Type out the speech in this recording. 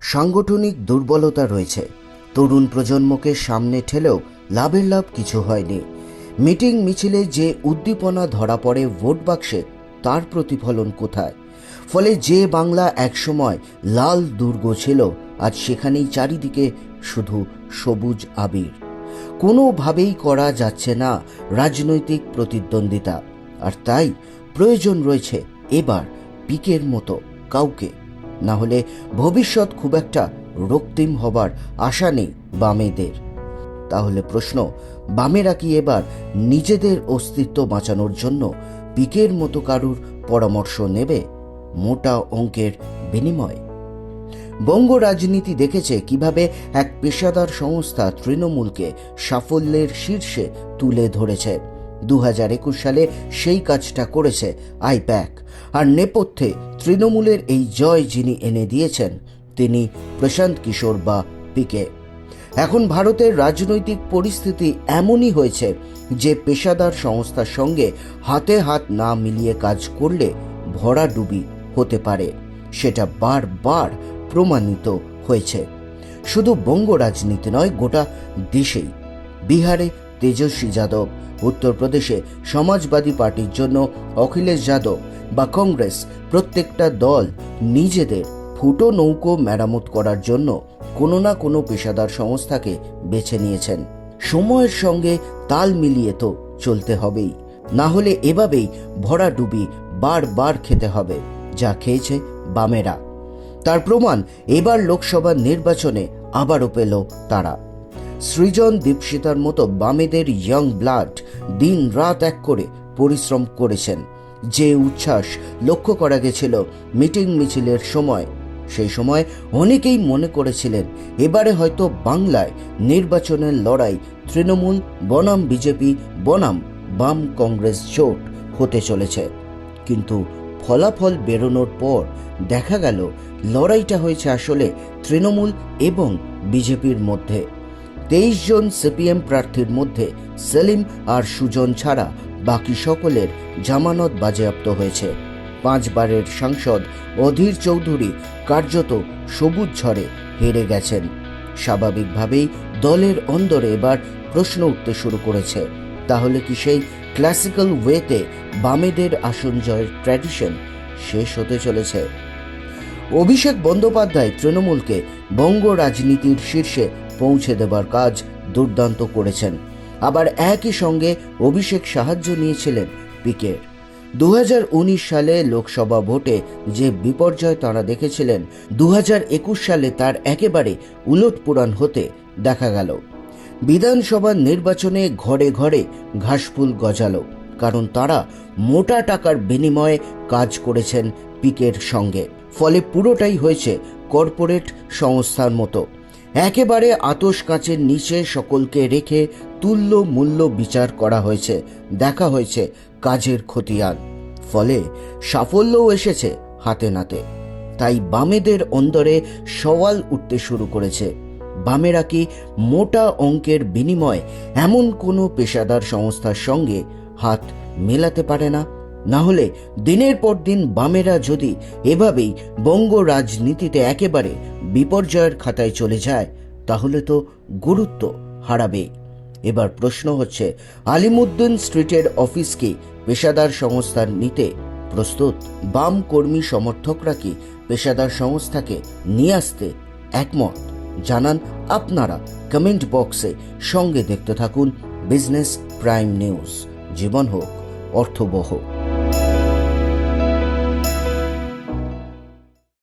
সাংগঠনিক দুর্বলতা রয়েছে। তরুণ প্রজন্মকে সামনে ঠেলেও লাভের লাভ কিছু হয়নি। মিটিং মিছিলে যে উদ্দীপনা ধরা পড়ে ভোট বাক্সে, তার প্রতিফলন কোথায়? ফলে যে বাংলা একসময় লাল দুর্গ ছিল, আজ সেখানেই চারিদিকে শুধু সবুজ আবির। কোনোভাবেই করা যাচ্ছে না রাজনৈতিক প্রতিদ্বন্দ্বিতা। আর তাই প্রয়োজন রয়েছে এবার পিকের মতো কাউকে। না হলে ভবিষ্যৎ খুব একটা রক্তিম হবার আশা নেই বামেদের। তাহলে প্রশ্ন, বামেরা কি এবার নিজেদের অস্তিত্ব বাঁচানোর জন্য পিকের মতো কারুর পরামর্শ নেবে? মোটা অঙ্কের বিনিময়। বঙ্গ রাজনীতি দেখেছে কীভাবে এক পেশাদার সংস্থা তৃণমূলকে সাফল্যের শীর্ষে তুলে ধরেছে। দু হাজার একুশ সালে সেই কাজটা করেছে আইপ্যাক। আর নেপথ্যে তৃণমূলের এই জয় যিনি এনে দিয়েছেন, তিনি প্রশান্ত কিশোর বা পিকে। এখন ভারতের রাজনৈতিক পরিস্থিতি এমনই হয়েছে যে পেশাদার সংস্থার সঙ্গে হাতে হাত না মিলিয়ে কাজ করলে ভরাডুবি হতে পারে। সেটা বারবার প্রমাণিত হয়েছে। শুধু বঙ্গ রাজনীতি নয়, গোটা দেশেই। বিহারে তেজস্বী যাদব। উত্তরপ্রদেশে সমাজবাদী পার্টির জন্য অখিলেশ যাদব বা কংগ্রেস প্রত্যেকটা দল নিজেদের ফুটো নৌকো মেরামত করার জন্য কোনো না কোনো পেশাদার সংস্থাকে বেছে নিয়েছেন। সময়ের সঙ্গে তাল মিলিয়ে তো চলতে হবেই। না হলে এভাবেই ভরা ডুবি বারবার খেতে হবে, যা খেয়েছে বামেরা। তার প্রমাণ এবার লোকসভা নির্বাচনে আবারও পেল তারা। সৃজন দীপশিতার মতো বামেদের ইয়ং ব্লাড দিন রাত এক করে পরিশ্রম করেছেন। যে উচ্ছ্বাস লক্ষ্য করা গেছিল মিটিং মিছিলের সময়, সেই সময় অনেকেই মনে করেছিলেন, এবারে হয়তো বাংলায় নির্বাচনের লড়াই তৃণমূল, বনাম বিজেপি, বনাম বাম কংগ্রেস জোট হতে চলেছে। কিন্তু ফলাফল বেরোনোর পর দেখা গেল, লড়াইটা হয়েছে আসলে তৃণমূল এবং বিজেপির মধ্যে। তেইশ জন সিপিএম প্রার্থীর মধ্যে সেলিম আর সুজন ছাড়া বাকি সকলের জামানত বাজেয়াপ্ত হয়েছে। পাঁচবারের সাংসদ অধীর চৌধুরী কার্যত সবুজ ঝড়ে হেরে গেছেন। স্বাভাবিকভাবেই দলের অন্দরে এবার প্রশ্ন উঠতে শুরু করেছে। তাহলে কি সেই ক্লাসিক্যাল ওয়েতে বামেদের আসন জয়ের ট্র্যাডিশন শেষ হতে চলেছে? অভিষেক বন্দ্যোপাধ্যায় তৃণমূলকে বঙ্গ রাজনীতির শীর্ষে পৌঁছে দেবার কাজ দুর্দান্ত করেছেন। আবার একই সঙ্গে অভিষেক সাহায্য নিয়েছিলেন পিকের দু হাজার উনিশ সালে লোকসভা ভোটে যে বিপর্যয় তাঁরা দেখেছিলেন দু হাজার একুশ সালে তার একেবারে উলটপুরাণ হতে দেখা গেল। বিধানসভা নির্বাচনে ঘরে ঘরে ঘাসফুল গজালো, কারণ তারা মোটা টাকার বিনিময়ে কাজ করেছেন পিকের সঙ্গে। ফলে পুরোটাই হয়েছে কর্পোরেট সংস্থার মতো। একেবারে আতস কাঁচের নিচে সকলকে রেখে তুল্য মূল্য বিচার করা হয়েছে, দেখা হয়েছে কাজের খতিয়ান। ফলে সাফল্যও এসেছে হাতে নাতে। তাই বামেদের অন্দরে সওয়াল উঠতে শুরু করেছে। বামেরা কি মোটা অঙ্কের বিনিময়ে এমন কোনো পেশাদার সংস্থার সঙ্গে হাত মেলাতে পারে না? না হলে দিনের পর দিন বামেরা যদি এভাবেই বঙ্গ রাজনীতিতে একেবারে বিপর্যয়ের খাতায় চলে যায়, তাহলে তো গুরুত্ব হারাবে। এবার প্রশ্ন হচ্ছে, আলিমুদ্দিন স্ট্রিটের অফিস কি পেশাদার সংস্থার নিতে প্রস্তুত? বাম কর্মী সমর্থকরা কি পেশাদার সংস্থাকে নিয়ে আসতে একমত? জানান আপনারা কমেন্ট বক্সে। সঙ্গে দেখতে থাকুন বিজনেস প্রাইম নিউজ। জীবন হোক, অর্থবহ।